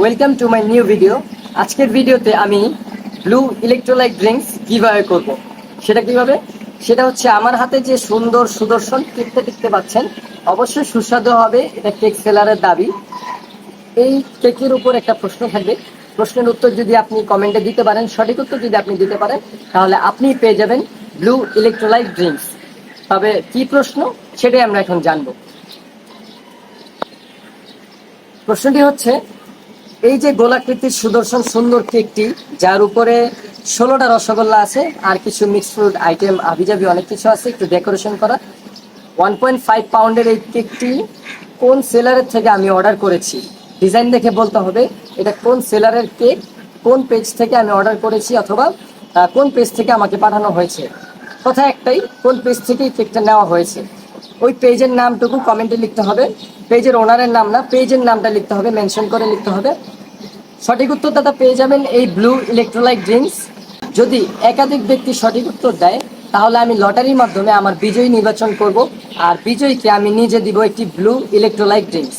Welcome to my new video আজকের ভিডিওতে আমি ব্লু ইলেকট্রোলাইট ড্রিঙ্কস কীভাবে করব? সেটা কীভাবে? সেটা হচ্ছে আমার হাতে যে সুন্দর সুদর্শন কেকটা দেখতে পাচ্ছেন, অবশ্যই সুস্বাদু হবে, এটা কেক সেলারের দাবি। এই কেকের উপর একটা প্রশ্ন থাকবে। প্রশ্নের উত্তর যদি আপনি কমেন্টে দিতে পারেন, সঠিক উত্তর যদি আপনি দিতে পারেন, তাহলে আপনি পেয়ে যাবেন ব্লু ইলেকট্রোলাইট ড্রিঙ্কস তবে কি প্রশ্ন? সেটাই আমরা এখন জানব। প্রশ্নটি হচ্ছে এই যে গোলাকৃতির সুদর্শন সুন্দর কেকটি, যার উপরে ষোলোটা রসগোল্লা আছে আর কিছু মিক্সড ফ্রুট আইটেম আবিজাবি অনেক কিছু আছে, একটু ডেকোরেশন করা। ওয়ান পয়েন্ট ফাইভ পাউন্ডের এই কেকটি কোন সেলারের থেকে আমি অর্ডার করেছি? ডিজাইন দেখে বলতে হবে, এটা কোন সেলারের কেক, কোন পেজ থেকে আমি অর্ডার করেছি অথবা কোন পেজ থেকে আমাকে পাঠানো হয়েছে। কথা একটাই, কোন পেজ থেকে এই কেকটা নেওয়া হয়েছে? ওই পেজের নামটুকু কমেন্টে লিখতে হবে। পেজের ওনারের নাম না, পেজের নামটা লিখতে হবে মেনশন করে লিখতে হবে। সঠিক উত্তর দাদা পেয়ে যাবেন এই ব্লু ইলেকট্রোলাইট ড্রিঙ্কস যদি একাধিক ব্যক্তি সঠিক উত্তর দেয়, তাহলে আমি লটারির মাধ্যমে আমার বিজয়ী নির্বাচন করব। আর বিজয়ীকে আমি নিজে দিব একটি ব্লু ইলেকট্রোলাইট ড্রিঙ্কস